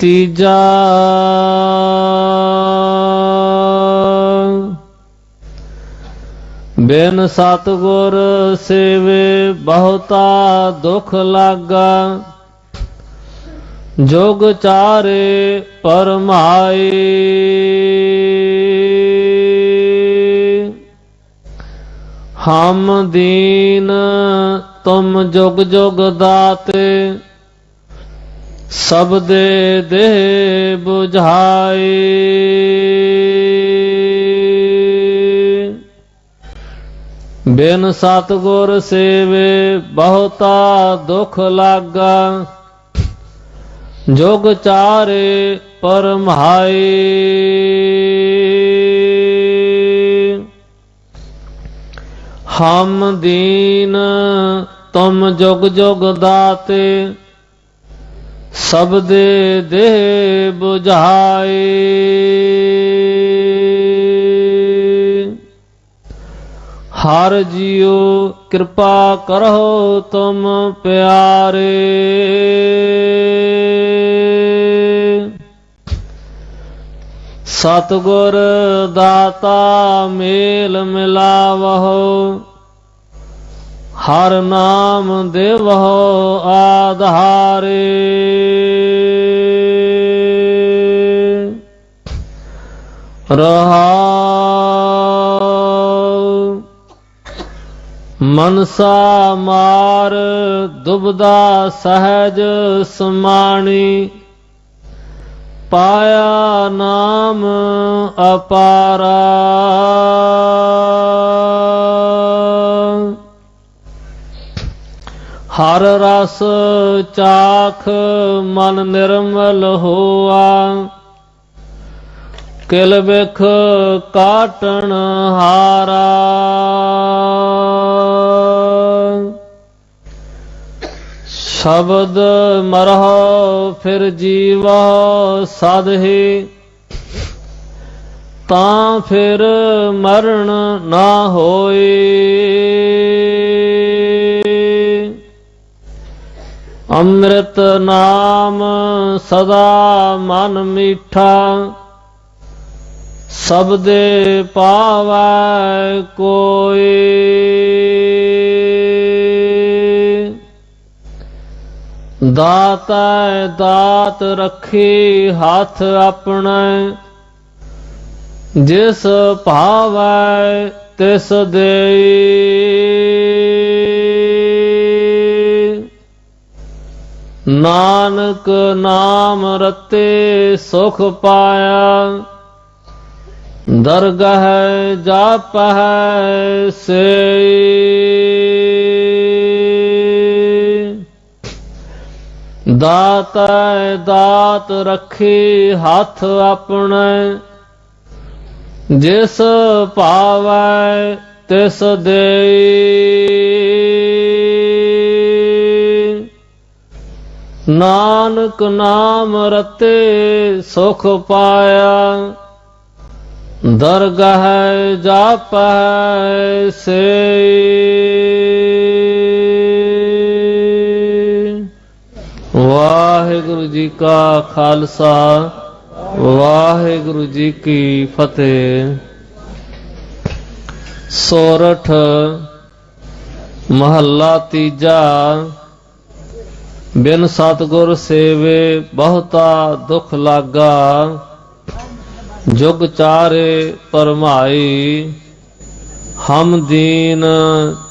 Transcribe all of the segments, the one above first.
ਤੀਜਾ ਬਿਨ ਸਤਗੁਰ ਸੇਵੇ ਬਹੁਤਾ ਦੁਖ ਲਾਗਾ। ਜੋਗ ਚਾਰੇ ਪਰਮਾਈ। ਹਮ ਦੀਨ ਤੁਮ ਜੁਗ ਜੁਗ ਦਾਤੇ। ਸਭ ਦੇ ਦੇਹ 부ਝਾਈ ਬਿਨ ਸਤਗੁਰ ਸੇਵੇ ਬਹੁਤਾ ਦੁਖ ਲਾਗਾ। ਜੁਗ ਚਾਰੇ ਪਰਮਾਈ ਹਮ ਦੀਨ ਤੁਮ ਜੁਗ ਜੁਗ ਦਾਤੇ। ਸਭ ਦੇ ਦੇਹ 부ਝਾਈ ਹਰ ਜੀਉ ਕਿਰਪਾ ਕਰੋ ਤੁਮ ਪਿਆਰੇ। ਸਤਗੁਰ ਦਾਤਾ ਮੇਲ ਮਿਲਾਵਹੁ। ਹਰ ਨਾਮ ਦੇਵਹੁ ਆਧਾਰੇ। ਰਹਾਉ। ਮਨਸਾ ਮਾਰ ਦੁਬਦਾ ਸਹਿਜ ਸਮਾਣੀ। ਪਾਇਆ ਨਾਮ ਅਪਾਰਾ। ਹਰ ਰਸ ਚਾਖ ਮਨ ਨਿਰਮਲ ਹੋਆ। ਕਿਲ ਵਿਖ ਕਾਟਣ ਹਾਰਾ। ਸ਼ਬਦ ਮਰਹੁ ਫਿਰ ਜੀਵਾ ਸਦਹੀ ਤਾਂ ਫਿਰ ਮਰਨ ਨਾ ਹੋਏ। ਅੰਮ੍ਰਿਤ ਨਾਮ ਸਦਾ ਮਨ ਮੀਠਾ ਸਭ ਦੇ ਪਾਵੈ ਕੋਈ। ਦਾਤਾ ਦਾਤ ਰੱਖੀ ਹੱਥ ਆਪਣੇ, ਜਿਸ ਭਾਵੈ ਤਿਸ ਦੇਈ। ਨਾਨਕ ਨਾਮ ਰਤੇ ਸੁਖ ਪਾਇਆ। ਦਰਗਹ ਜਾਪਹਿ ਸੇਈ। ਦਾਤਾ ਦਾਤ ਰੱਖੀ ਹੱਥ ਆਪਣੇ। ਜਿਸ ਪਾਵੈ ਤਿਸ ਦੇਈ। ਨਾਨਕ ਨਾਮ ਰਤੇ ਸੁਖ ਪਾਇਆ। ਦਰਗਹ ਜਾਪੈ ਸੇ ਵਾਹਿਗੁਰੂ ਜੀ ਕਾ ਖਾਲਸਾ, ਵਾਹਿਗੁਰੂ ਜੀ ਕੀ ਫਤਿਹ। ਸੋਰਠ ਮਹੱਲਾ ਤੀਜਾ ਬਿਨ ਸਤਗੁਰ ਸੇਵੇ ਬਹੁਤਾ ਦੁਖ ਲਾਗਾ ਜੁਗ ਚਾਰੇ ਪਰਮਾਈ ਹਮ ਦੀਨ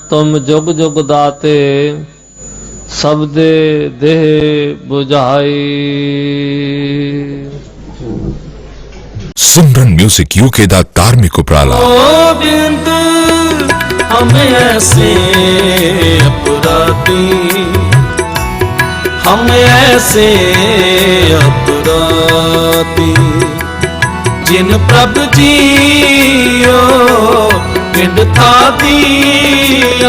ਤੁਮ ਜੁਗ ਜੁਗ ਦਾਤੇ ਸਬਦੇ ਦੇਹ 부ਝਾਈ ਸਿਮਰਨ 뮤직 ਯੂਕੇ ਦਾ ਧਾਰਮਿਕ ਉਪਰਾਲਾ। ਹਮੇ ਐਸੇ ਅਪਰਾਤੀ हम ऐसे अपराधी जिन प्रभ जियो पिंड था दिया